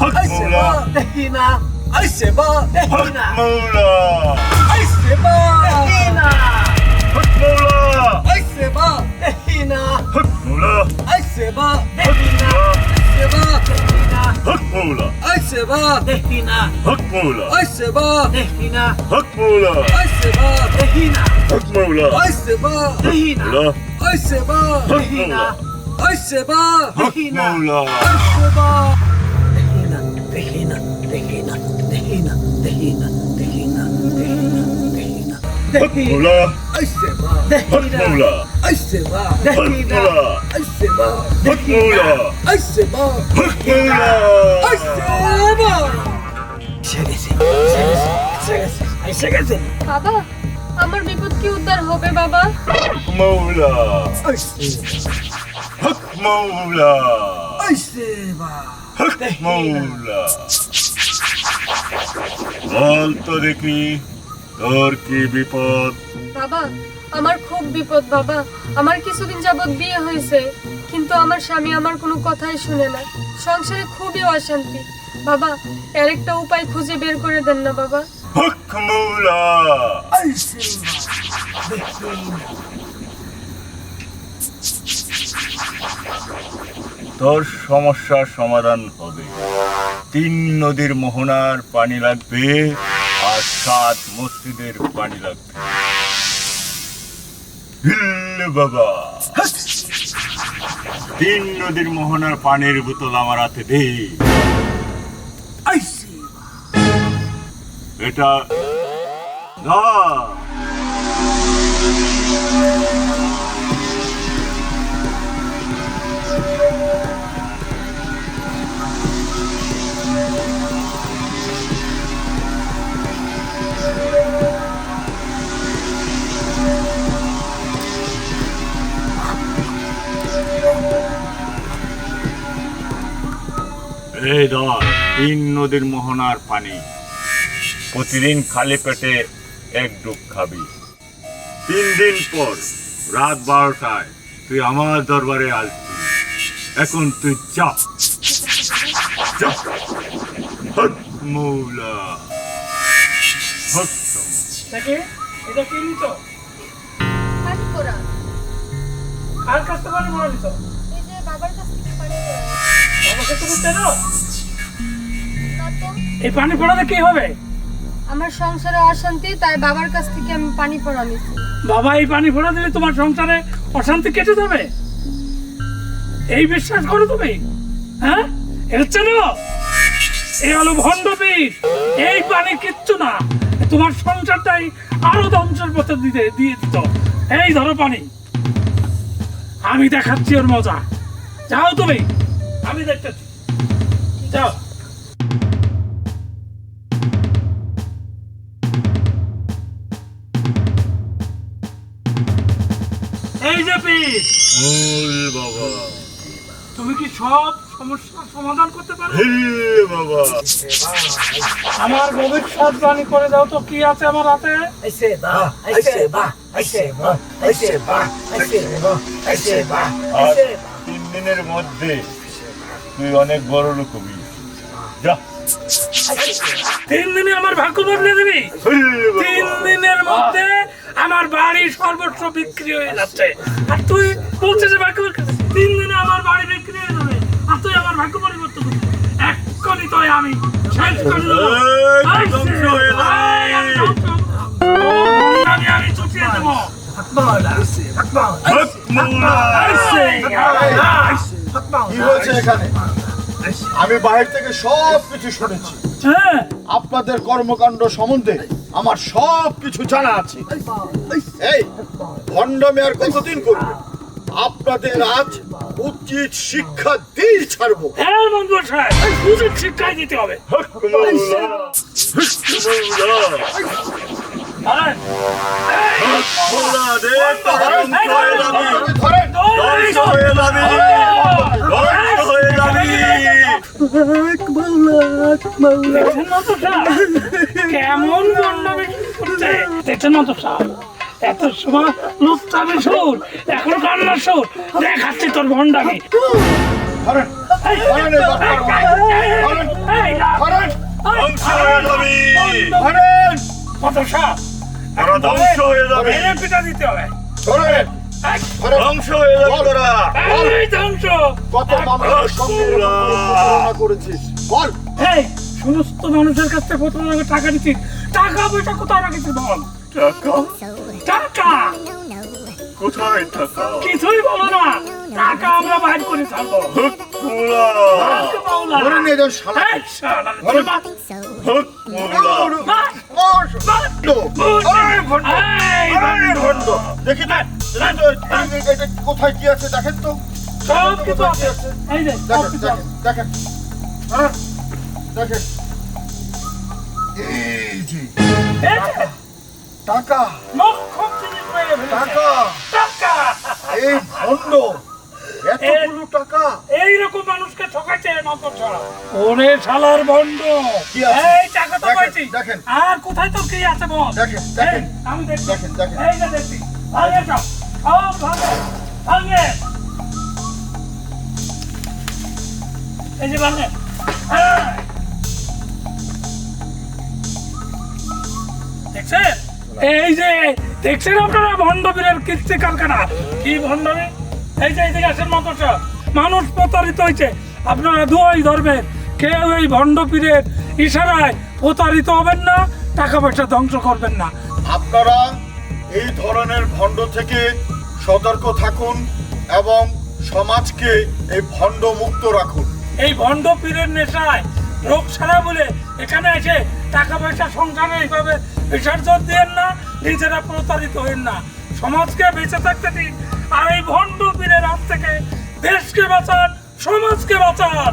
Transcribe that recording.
حكمولا اهدينا الشباب اهدينا حكمولا الشباب اهدينا حكمولا الشباب اهدينا حكمولا الشباب اهدينا الشباب اهدينا حكمولا الشباب اهدينا حكمولا الشباب اهدينا حكمولا الشباب اهدينا حكمولا الشباب اهدينا الشباب اهدينا الشباب اهدينا الشباب Regina, Regina, Regina, Regina, Regina, Regina, Regina. Hakmula. Ayseba. Hakmula. Ayseba. Hakmula. Ayseba. Hakmula. Ayseba. Hakmula. Ayseba. ছেড়েছে ছেড়েছে ছেড়েছে এসে গেছে বাবা আমার বিপদ কি উদ্ধার হবে বাবা মৌলা হক মৌলা আইসে বা হক মৌলা বল তো দেখি তোর কি বিপদ বাবা আমার খুব বিপদ বাবা আমার কিছুদিন যাবৎ বিয়ে হয়েছে কিন্তু আমার স্বামী আমার কোনো কথাই শুনে না সংসারে খুবই অশান্তি বাবা এর একটা উপায় খুঁজে বের করে দেন না বাবা হক মৌলা আইসে বা দেখি না তোর সমস্যার সমাধান হবে। তিন নদীর মোহনার পানি লাগবে আর সাত মসজিদের পানি লাগবে। বাবা। তিন নদীর মোহনার পানির বোতল আমার হাতে দে। এটা না। এই ধর তিন নদীর মোহনার পানি। প্রতিদিন খালি পেটে এক ডুব খাবি। তিন দিন পর রাত বারোটায় তুই আমার দরবারে আসবি। এখন তুই হক মৌলা। হক এটা কি নিত কার কাছ থেকে পানি মনে নিত এই যে বাবার কাছ থেকে পানি এই পানি পড়ালে কি হবে? আমার সংসারে অশান্তি তাই বাবার কাছ থেকে আমি পানি পড়া নিছি। বাবা এই পানি ফোড়া দিলে তোমার সংসারে অশান্তি কেটে যাবে? এই বিশ্বাস করো তুমি? হ্যাঁ? এটা চেনো এই হলো ভণ্ড পীর এই পানি কিচ্ছু না। তোমার সংসারটাই আরও ধ্বংসের পথে দিতে দিয়ে দিত। এই ধরো পানি। আমি দেখাচ্ছি ওর মজা। যাও তুমি। আমি দেখতেছি। যাও। এই যে তুমি কি সব সমাধান করতে পারো? আমার ভবিষ্যৎ করে দাও তো কি আছে আমার হাতে? তিন দিনের মধ্যে তুই অনেক বড় লোক হবি। যা। তিন দিনে আমার ভাগ্য বদলে দিবি? তিন দিনের মধ্যে আমার বাড়ি সর্বস্ব বিক্রি হয়ে যাচ্ছে। আর তুই বলছিস যে ভাগ্য তিন দিনে আমার বাড়ি বিক্রি হয়ে যাবে। আর তুই আমার ভাগ্য পরিবর্তন করবি। এক্ষুনি তো আমি। শেষ করে দেবো। আমি চুটিয়ে দেবো। আকবর আইসে আকবর হক আকবর কি হয়েছে এখানে? আমি বাইরে থেকে সব কিছু শুনেছি। হ্যাঁ। আপনাদের কর্মকাণ্ড সম্বন্ধে আমার সব কিছু জানা আছে। এই ভণ্ডামি আর কতদিন করবে? আপনাদের আজ উচিত শিক্ষা দিয়ে ছাড়বো। হ্যাঁ মঙ্গল সাহেব উচিত শিক্ষাই দিতে হবে। কেমন? এত সময় লুচ্চামি সুর এখন কান্নার সুর দেখাচ্ছি তোর ভণ্ডামি ধরেন ধরেন ধরেন ধ্বংস হয়ে যাবি। মেরে পিটা দিতে হবে। ধরেন ধ্বংস হয়ে যাবি তোরা। এই ধ্বংস। কত মামলার সঙ্গে প্রতারণা করেছিস? বল। এই সমস্ত মানুষের কাছ থেকে প্রথমে আগে টাকা দিচ্ছিস টাকা পয়সা কোথায় রাখিস বল? টাকা? টাকা? কোথায় টাকা? কিছুই বলো না। টাকা আমরা বাইর করে ছাড়বো। শালা। শালা, দেখি এটা কোথায় কি আছে দেখেন তো। সব কিছু আছে। দেখেন দেখেন দেখেন। হ্যাঁ, দেখেন। এই যে। টাকা। টাকা। টাকা। এই ভণ্ড। এতগুলো টাকা। এইরকম মানুষকে ঠকাইছে নকল ছাড়া। ওরে শালার বন্ড কি আছে? এই টাকা তো পাইছি। দেখেন। আর কোথায় তোর কি আছে বল? দেখেন, দেখেন। এই, আমি দেখছি। দেখেন, দেখেন। এই যে দেখছি। ভাঙে সব। সব ভাঙে। ভাঙে। এই যে ভাঙে। দেখছেন? এই যে দেখছেন আপনারা ভণ্ডবীরের কীর্তি কারখানা? কি ভণ্ডবী এই যে এইদিকে আসেন মাকড়সা মানুষ প্রতারিত হয়েছে। আপনারা দুয়াই ধরবেন। কেউ এই ভণ্ড পীরের ইশারায় প্রতারিত হবেন না টাকা পয়সা ধ্বংস করবেন না। আপনারা এই ধরনের ভণ্ড থেকে সতর্ক থাকুন এবং সমাজকে এই ভণ্ড মুক্ত রাখুন। এই ভণ্ড পীরের নেশায় রোগ সারা বলে এখানে এসে টাকা পয়সা সংসারে এইভাবে বিসর্জন দেন না নিজেরা প্রতারিত হন না। সমাজকে বেঁচে থাকতে দিন। আর এই ভণ্ড পীরের হাত থেকে দেশকে বাঁচান সমাজকে বাঁচান।